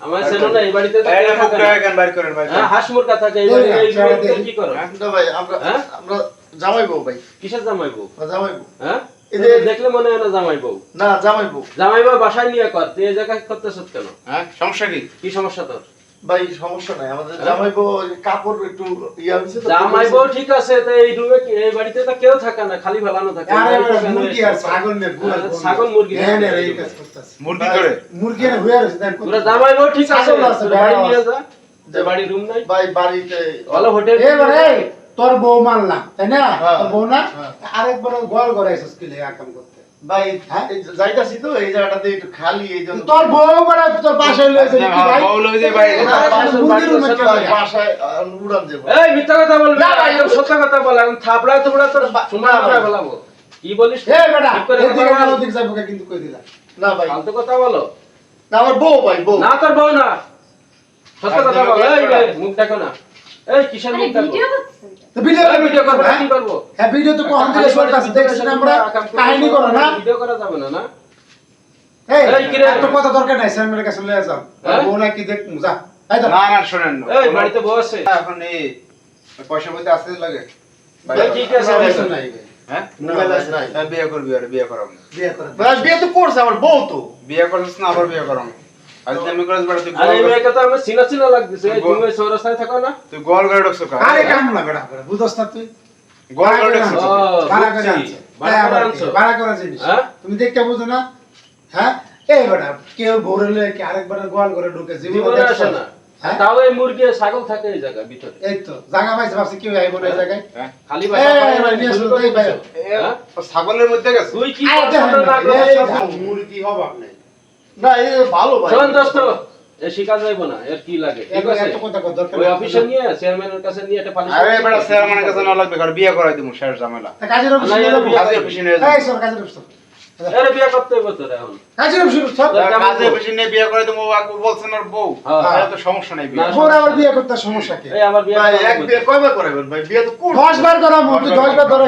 আমার চেনো না এই বাড়িতে তো এই কেউ থাকে মুখটা না। এখন বাইর করেন বাইর হাঁস মুরগা থাকে এই এই বাড়িতে, এই না, বাড়িতে এই- কি করো? ভাই আমরা? আমরা জামাই বউ ভাই। কিসের জামাই বউ? জামাই বউ। হ্যাঁ? দেখলে মনে হয় না জামাই বউ। না জামাই বউ। জামাই বউ বাসায় নিয়ে কর তুই এই জায়গায় করতেছ কেন? হ্যাঁ সমস্যা কি? কি সমস্যা তোর? ভাই সমস্যা নাই। আমাদের হ্যাঁ? জামাই কাপড় একটু ইয়া হয়েছে তো জামাই বউ ঠিক আছে তো এই রুমে এই বাড়িতে তো কেউ থাকে না খালি ফেলানো থাকে। আরে মুরগি ছাগল নে ছাগল মুরগি হ্যাঁ নে এই কাজ করতেছে। মুরগি করে? মুরগি আর আছে ঠিক আছে বাড়ি নিয়ে যা। যে বাড়ি রুম নাই। ভাই বাড়িতে ভালো হোটেল। তোর বউ মানলাম তাই না? হ্যাঁ। তোর বউ না? হ্যাঁ। আরেকবার গোল করে এসেছিস কিলে কাম করতে। ভাই হ্যাঁ? এই যাইতাছি তো এই জায়গাটাতে একটু খালি এই জন্য। তোর বউ মানে তোর পাশে লয়েছে কি ভাই? বউ লই যে ভাই। না, উড়ান এই মিথ্যা কথা বলবি ভাই, একদম সত্য কথা বল এখন থাপড়া তোমরা তোর সুন্দর না, বলাবো কি বলিস এই বেটা এদিকে কথা গেল যাব কিন্তু কই দিলা। না ভাই। ফালতু কথা বলো। না আমার বউ ভাই বউ। না তোর বউ না। সত্য কথা বল আর এই ভিডিও এই, মুখ দেখো না। এই কিসের মুখ ভিডিও তো? তো ভিডিও ভিডিও করব হ্যাঁ? কি করব। হ্যাঁ ভিডিও তো কোন দিকে চলতেছে দেখছ না আমরা কাহিনী করো না? ভিডিও করা যাবে না না? এই এই, কিরে? এত কথা দরকার নাই স্যামের কাছে লয়ে যাও। হ্যাঁ? বউ নাকি যা না না শুনেন এই বাড়িতে বউ এখন এই পয়সা আসতে লাগে। এই, ঠিক আছে? নাই। হ্যাঁ? নাই। হ্যাঁ, বিয়ে করবি আর বিয়ে করাম বিয়ে করে বিয়ে তো করছে আমার বউ তো। বিয়ে করছিস না আবার বিয়ে করাম আজ আমি করে বেড়া তুই আরে এই মেয়েকে তো আমার চিনা চিনা লাগতেছে। তুমি ওই থাকো না? তুই গোল করে ঢুকছো কা আরে কাম না বেটা বেটা বুঝছ না তুই। গোল করে ঢুকছো ভাড়া করে আনছো। ভাড়া হ্যাঁ, করে জিনিস হ্যাঁ? তুমি দেখতে বুঝো না? হ্যাঁ? এই বেটা কেউ ভোরে লয়ে কি আরেকবার গোয়াল করে ঢুকে জীবনে জীবনে আসে না। হ্যাঁ? তাও এই মুরগি ছাগল থাকে এই জায়গায় ভিতরে। এই তো জায়গা পাইছে ভাবছি কেউ আইবো না এই জায়গায়। খালি বাড়ি ভাই। ছাগলের মধ্যে গেছে? তুই কি মুরগি নেই। না এই ভালো ভাই। শোন দোস্ত এ শিকা যাইব না এর কি লাগে ঠিক আছে? এত কথা কর দরকার ওই অফিসে নিয়ে চেয়ারম্যানের কাছে নিয়ে এটা পালিশ আরে বেটা চেয়ারম্যানের কাছে না লাগবে কারণ বিয়ে করাই দিমু শেষ ঝামেলা। কাজের অফিসে নিয়ে যাব। বিয়ে- অফিসে নিয়ে এই যাব। সর কাজের অফিসে। আরে বিয়ে করতে হইব তোর এখন কাজের সব নিয়ে বিয়ে আকু বলছেন বউ হ্যাঁ। তাহলে তো সমস্যা নাই বিয়ে ওর আবার বিয়ে করতে সমস্যা কি এই আমার বিয়ে এক বিয়ে কয়বার করাবেন ভাই বিয়ে তো করছে দশ বার করা তুই বার ধরে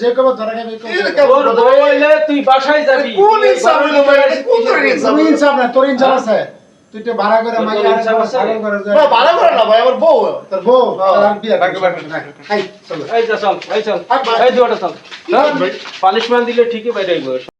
যে ধরে খাবি তোর বউ হইলে তুই বাসায় যাবি কোন ইনসাফ হইল ভাই? কোন ইনসাফ? ইনসাফ না তোর ইনসাফ আছে তুই তো ভাড়া করে কোনো আর ইনসাফ আছে? করে। না, ভাড়া করে না ভাই আমার বউ তোর বউ হ্যাঁ। আর বিয়ে। হাই চলো এই চল এই চল ভাই। এই দুটো চল কি করেন ভাই? পালিশমেন্ট দিলে ঠিকই বাইরে আইব